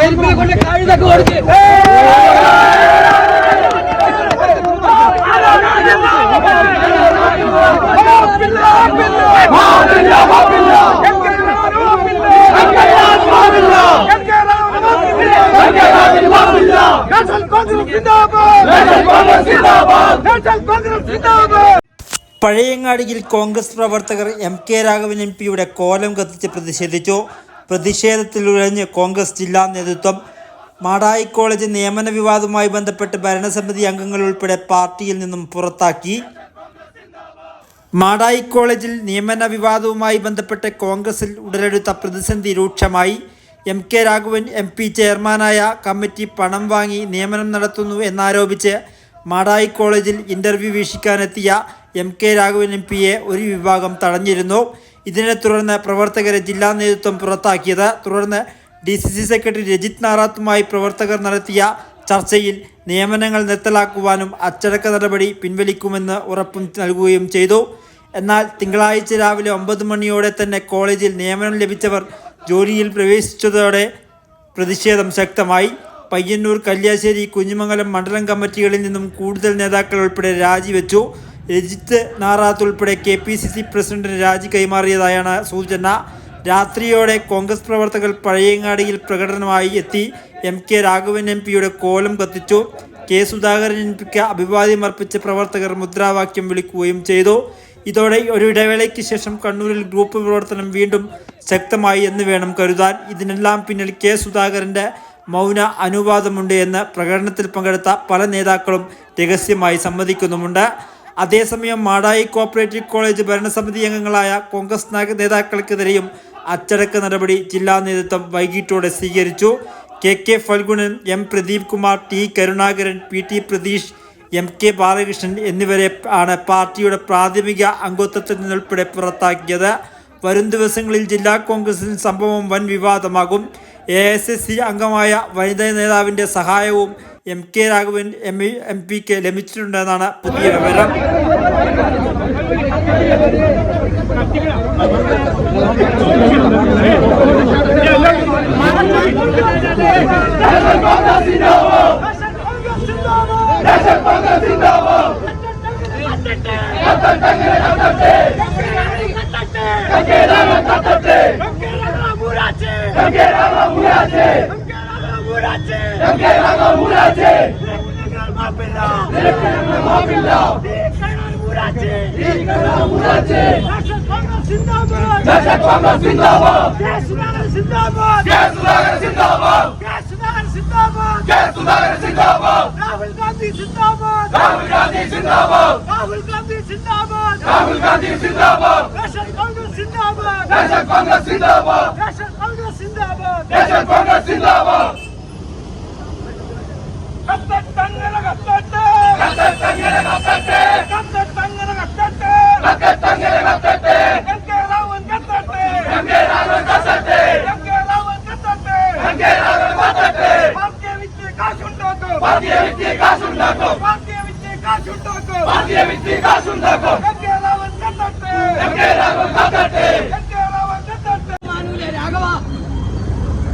കരിമ്പിനെ കൊണ്ട് കഴുതൊക്കെ കൊടുത്ത് പഴയങ്ങാടിയിൽ കോൺഗ്രസ് പ്രവർത്തകർ എം കെ രാഘവൻ എം പിയുടെ കോലം കത്തിച്ച് പ്രതിഷേധിച്ചു. പ്രതിഷേധത്തിൽ ഉഴഞ്ഞ് കോൺഗ്രസ് ജില്ലാ നേതൃത്വം മാടായി കോളേജ് നിയമന വിവാദവുമായി ബന്ധപ്പെട്ട് ഭരണസമിതി അംഗങ്ങൾ ഉൾപ്പെടെ പാർട്ടിയിൽ നിന്നും പുറത്താക്കി. മാടായി കോളേജിൽ നിയമന വിവാദവുമായി ബന്ധപ്പെട്ട് കോൺഗ്രസിൽ ഉടലെടുത്ത പ്രതിസന്ധി രൂക്ഷമായി. M K Raghavan M P ചെയർമാനായ കമ്മിറ്റി പണം വാങ്ങി നിയമനം നടത്തുന്നു എന്നാരോപിച്ച് മാടായി കോളേജിൽ ഇന്റർവ്യൂ വീക്ഷിക്കാനെത്തിയ എം കെ രാഘവൻ എം പിയെ ഒരു വിഭാഗം തടഞ്ഞിരുന്നു. ഇതിനെ തുടർന്ന് പ്രവർത്തകരെ ജില്ലാ നേതൃത്വം പുറത്താക്കിയത്. തുടർന്ന് D C C secretary Rajith നാറാത്തുമായി പ്രവർത്തകർ നടത്തിയ ചർച്ചയിൽ നിയമനങ്ങൾ നിർത്തലാക്കുവാനും അച്ചടക്ക നടപടി പിൻവലിക്കുമെന്ന് ഉറപ്പും നൽകുകയും ചെയ്തു. എന്നാൽ തിങ്കളാഴ്ച രാവിലെ ഒമ്പത് മണിയോടെ തന്നെ കോളേജിൽ നിയമനം ലഭിച്ചവർ ജോലിയിൽ പ്രവേശിച്ചതോടെ പ്രതിഷേധം ശക്തമായി. പയ്യന്നൂർ കല്യാശ്ശേരി കുഞ്ഞുമംഗലം മണ്ഡലം കമ്മിറ്റികളിൽ നിന്നും കൂടുതൽ നേതാക്കൾ ഉൾപ്പെടെ രാജിവെച്ചു. രജിത്ത് നാറാത്ത് ഉൾപ്പെടെ കെ പി സി സി പ്രസിഡന്റിന് രാജി കൈമാറിയതായാണ് സൂചന. രാത്രിയോടെ കോൺഗ്രസ് പ്രവർത്തകർ പഴയങ്ങാടിയിൽ പ്രകടനമായി എത്തി. എം കെ രാഘവൻ എം പിയുടെ കോലം കത്തിച്ചു. കെ സുധാകരൻ എം പിക്ക് അഭിവാദ്യം അർപ്പിച്ച പ്രവർത്തകർ മുദ്രാവാക്യം വിളിക്കുകയും ചെയ്തു. ഇതോടെ ഒരു ഇടവേളയ്ക്ക് ശേഷം കണ്ണൂരിൽ ഗ്രൂപ്പ് പ്രവർത്തനം വീണ്ടും ശക്തമായി എന്ന് വേണം കരുതാൻ. ഇതിനെല്ലാം പിന്നിൽ കെ സുധാകരന്റെ മൗന അനുവാദമുണ്ട് എന്ന് പ്രകടനത്തിൽ പങ്കെടുത്ത പല നേതാക്കളും രഹസ്യമായി സമ്മതിക്കുന്നുമുണ്ട്. അതേസമയം മാടായി കോപ്പറേറ്റീവ് കോളേജ് ഭരണസമിതി അംഗങ്ങളായ കോൺഗ്രസ് നേതാക്കൾക്കെതിരെയും അച്ചടക്ക നടപടി ജില്ലാ നേതൃത്വം വൈകിട്ടോടെ സ്വീകരിച്ചു. K K Phalgunan M Pradeep Kumar T Karunakaran P T Pratheesh M K Balakrishnan എന്നിവരെ ആണ് പാർട്ടിയുടെ പ്രാഥമിക അംഗത്വത്തിൽ നിന്നുൾപ്പെടെ പുറത്താക്കിയത്. വരും ദിവസങ്ങളിൽ ജില്ലാ കോൺഗ്രസിൽ സംഭവം വൻ വിവാദമാകും. എ അംഗമായ വനിതാ നേതാവിന്റെ സഹായവും M K Raghavan M M പിക്ക് ലഭിച്ചിട്ടുണ്ടെന്നാണ് പുതിയ വിവരം. രാഹുൽ ഗാന്ധി സിന്ദാബാദ് രാഹുൽ ഗാന്ധി സിന്ദാബാദ് രാഹുൽ ഗാന്ധി സിന്ദാബാദ് രാഹുൽ ഗാന്ധി സിന്ദാബാദ് നാഷണൽ കോൺഗ്രസ് സിന്ദാബാദ്. നാഷണൽ കോൺഗ്രസ് സിന്ദാബാദ്. നാഷണൽ കോൺഗ്രസ് സിന്ദാബാദ് നാഷണൽ കോൺഗ്രസ് സിന്ദാബാദ് കത്തട്ടങ്ങനെ കത്തട്ടെ കത്തട്ടങ്ങനെ കത്തട്ടെ കത്തട്ടങ്ങനെ കത്തട്ടെ കത്തട്ടങ്ങനെ കത്തട്ടെ എം കെ രാഘവൻ കത്തട്ടെ എം കെ രാഘവൻ കത്തട്ടെ എം കെ രാഘവൻ കത്തട്ടെ എം കെ രാഘവൻ കത്തട്ടെ പാർട്ടിയെ വിറ്റ് കാശുണ്ടാക്കും പാർട്ടിയെ വിറ്റ് കാശുണ്ടാക്കും പാർട്ടിയെ വിറ്റ് കാശുണ്ടാക്കും പാർട്ടിയെ വിറ്റ് കാശുണ്ടാക്കും എം കെ രാഘവൻ കത്തട്ടെ എം കെ രാഘവൻ കത്തട്ടെ എം കെ രാഘവൻ കത്തട്ടെ മാനൂലെ രാഘവ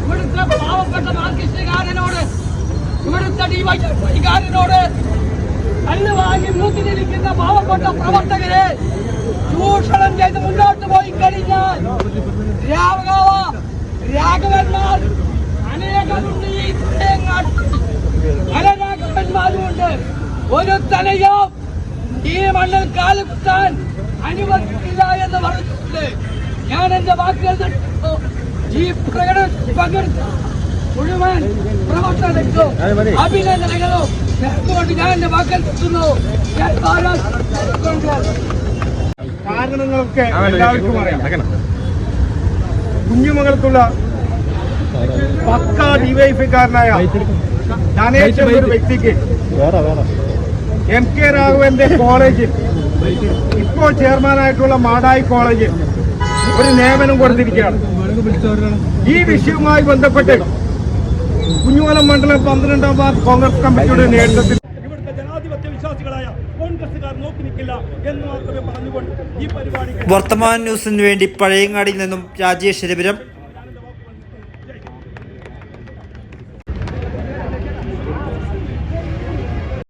ഇവിടുത്തെ പാവപ്പെട്ട മാർക്കിസ്റ്റുകാരനോട് ഇവിടുത്തെ ഡിവൈകാരനോട് കല്ല് വാങ്ങി മൂത്തിരിക്കുന്ന പാവപ്പെട്ട പ്രവർത്തകരെ ചൂഷണം ചെയ്ത് മുന്നോട്ട് പോയി കഴിഞ്ഞാൽ രാഘവ രാഘവന്മാർ അനേകമുണ്ട് ഈ തേങ്ങാട്ടിൽ പല രാഘവന്മാരുമുണ്ട് ഒരു തലയോ ഈ മണ്ണിൽ കാലുകുത്താൻ അനുവദിക്കില്ല എന്ന് പറഞ്ഞിട്ടുണ്ട് ഞാൻ എന്റെ വാക്കുകൾ. ഈ പ്രകടനം പങ്കെടുത്ത മുഴുവൻ പ്രവർത്തനങ്ങളും അഭിനന്ദനങ്ങളും. നേർന്നുകൊണ്ട് ഞാൻ എന്റെ വാക്കുകൾ നിർത്തുന്നു ഞാൻ കാരണങ്ങളൊക്കെ എല്ലാവർക്കും അറിയാം. കുഞ്ഞുമകൾക്കുള്ള പക്ക ഡിവൈഫിക്കാരനായ ധനേഷ് എന്നൊരു വ്യക്തിക്ക് എം കെ രാഘവന്റെ കോളേജിൽ ഇപ്പോൾ ചെയർമാനായിട്ടുള്ള മാടായി കോളേജിൽ ഒരു നിയമനം കൊടുത്തിരിക്കുകയാണ്. ഈ വിഷയവുമായി ബന്ധപ്പെട്ട് കുഞ്ഞുമലം മണ്ഡലം പന്ത്രണ്ടാം വാർഡ് കോൺഗ്രസ് കമ്മിറ്റിയുടെ നേതൃത്വത്തിൽ ഇവിടുത്തെ ജനാധിപത്യ വിശ്വാസികളായ കോൺഗ്രസുകാർ നോക്കി നിൽക്കില്ല എന്ന് മാത്രമേ പറഞ്ഞുകൊണ്ട് ഈ പരിപാടി വർത്തമാന ന്യൂസിന് വേണ്ടി പഴയങ്ങാടിയിൽ നിന്നും രാജേഷ് രവിരം